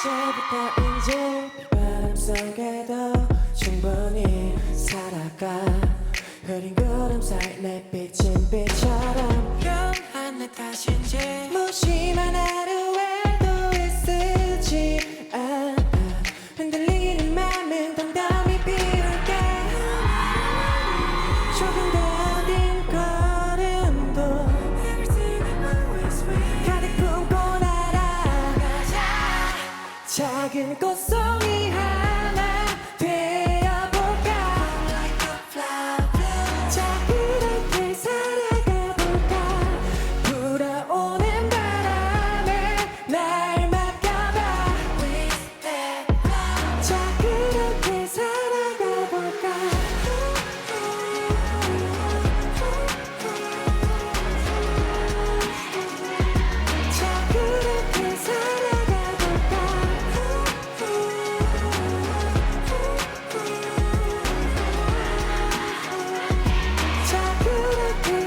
이제부터 이제 바람 속에도 충분히 살아가 흐린 구름 사이 내 빛은 빛처럼 작은 꽃속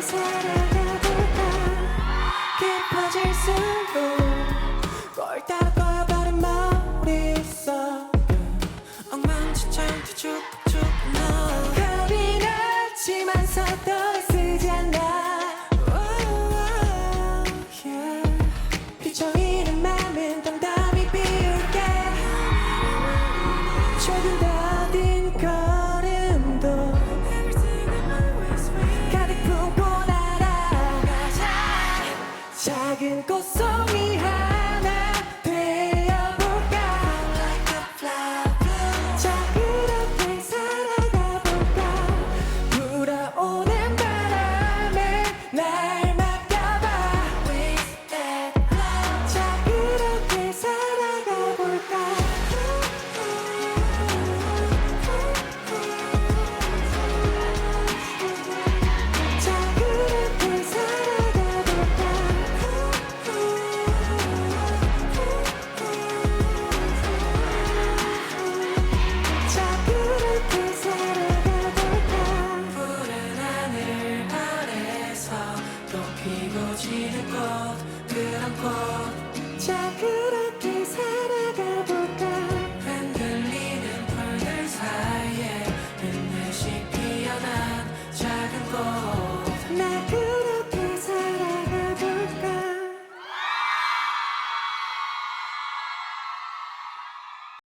is what I 피고 지는 꽃 그런 꽃 자그랗게